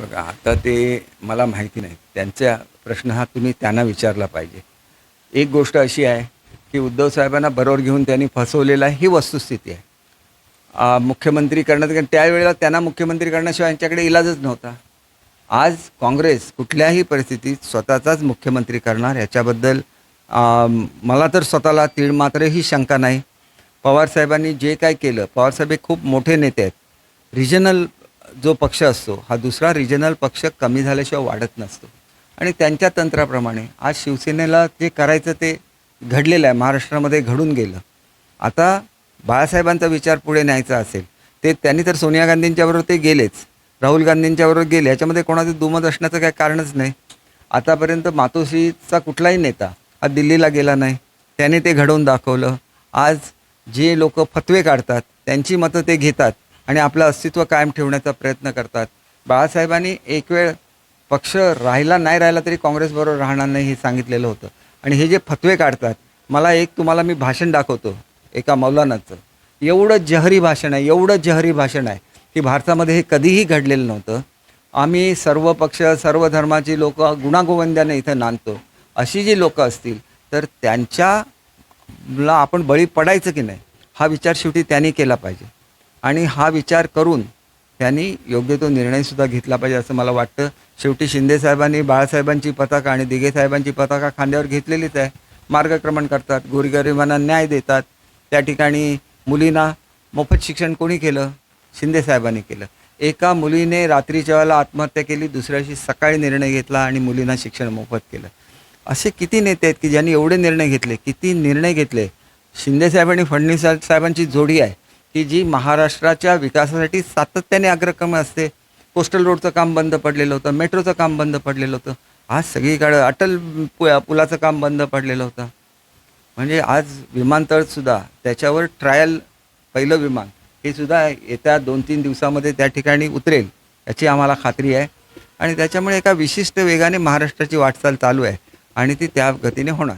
बघा आता ते मला माहिती नाही. त्यांचा प्रश्न हा तुम्ही त्यांना विचारला पाहिजे. एक गोष्ट अशी आहे की उद्धव साहेबांना बरोबर घेऊन त्यांनी फसवलेला आहे ही वस्तुस्थिती आहे. मुख्यमंत्री करण्यात कारण त्यावेळेला त्यांना मुख्यमंत्री करण्याशिवाय यांच्याकडे इलाजच नव्हता. आज काँग्रेस कुठल्याही परिस्थितीत स्वतःचाच मुख्यमंत्री करणार याच्याबद्दल मला तर स्वतःला तीळ मात्रही शंका नाही. पवारसाहेबांनी जे काय केलं पवारसाहेब हे खूप मोठे नेते आहेत. रिजनल जो पक्ष असतो हा दुसरा रिजनल पक्ष कमी झाल्याशिवाय वाढत नसतो. आणि त्यांच्या तंत्राप्रमाणे आज शिवसेनेला जे करायचं ते घडलेलं आहे महाराष्ट्रामध्ये घडून गेलं. आता बाळासाहेबांचा विचार पुढे न्यायचा असेल ते त्यांनी तर सोनिया गांधींच्याबरोबर ते गेलेच. राहुल गांधींच्याबरोबर गेले याच्यामध्ये कोणाचं दुमत असण्याचं काही कारणच नाही. आतापर्यंत मातोश्रीचा कुठलाही नेता हा दिल्लीला गेला नाही. त्याने ते घडवून दाखवलं. आज जे लोक फतवे काढतात त्यांची मतं ते घेतात. आणि आपलं अस्तित्व कायम ठेवण्याचा प्रयत्न करतात. बाळासाहेबांनी एक वेळ पक्ष राहिला नाही राहिला तरी काँग्रेसबरोबर राहणार नाही हे सांगितलेलं होतं. आणि हे जे फतवे काढतात मला एक तुम्हाला मी भाषण दाखवतो एका मौलानाचं. एवढं जहरी भाषण आहे एवढं जहरी भाषण आहे की भारतामध्ये हे कधीही घडलेलं नव्हतं. आम्ही सर्व पक्ष सर्व धर्माची लोक गुणागोविंदाने इथं नांदतो. अशी जी लोकं असतील तर त्यांच्याला आपण बळी पडायचं की नाही हा विचार शेवटी त्यांनी केला पाहिजे. आणि हा विचार करून त्यांनी योग्य तो निर्णयसुद्धा घेतला पाहिजे असं मला वाटतं. शेवटी शिंदेसाहेबांनी बाळासाहेबांची पताका आणि दिघेसाहेबांची पताका खांद्यावर घेतलेलीच आहे. मार्गक्रमण करतात गोरगरिबांना न्याय देतात. त्या ठिकाणी मुलींना मोफत शिक्षण कोणी केलं? शिंदेसाहेबांनी केलं. एका मुलीने रात्रीच्या वेळेला आत्महत्या केली दुसऱ्याशी सकाळी निर्णय घेतला आणि मुलींना शिक्षण मोफत केलं. असे किती नेते आहेत की ज्यांनी एवढे निर्णय घेतले? किती निर्णय घेतले? शिंदेसाहेब आणि फडणवीस साहेबांची जोडी आहे. की जी महाराष्ट्राच्या विकासासाठी सातत्याने अग्रक्रम असते. कोस्टल रोडचं काम बंद पडलेलं होतं मेट्रोचं काम बंद पडलेलं होतं. आज सगळीकडं अटल पु पुलाचं काम बंद पडलेलं होतं. म्हणजे आज विमानतळसुद्धा त्याच्यावर ट्रायल पहिलं विमान हे सुद्धा येत्या दोन तीन दिवसामध्ये त्या ठिकाणी उतरेल याची आम्हाला खात्री आहे. आणि त्याच्यामुळे एका विशिष्ट वेगाने महाराष्ट्राची वाटचाल चालू आहे. आणि ती त्या गतीने होणार.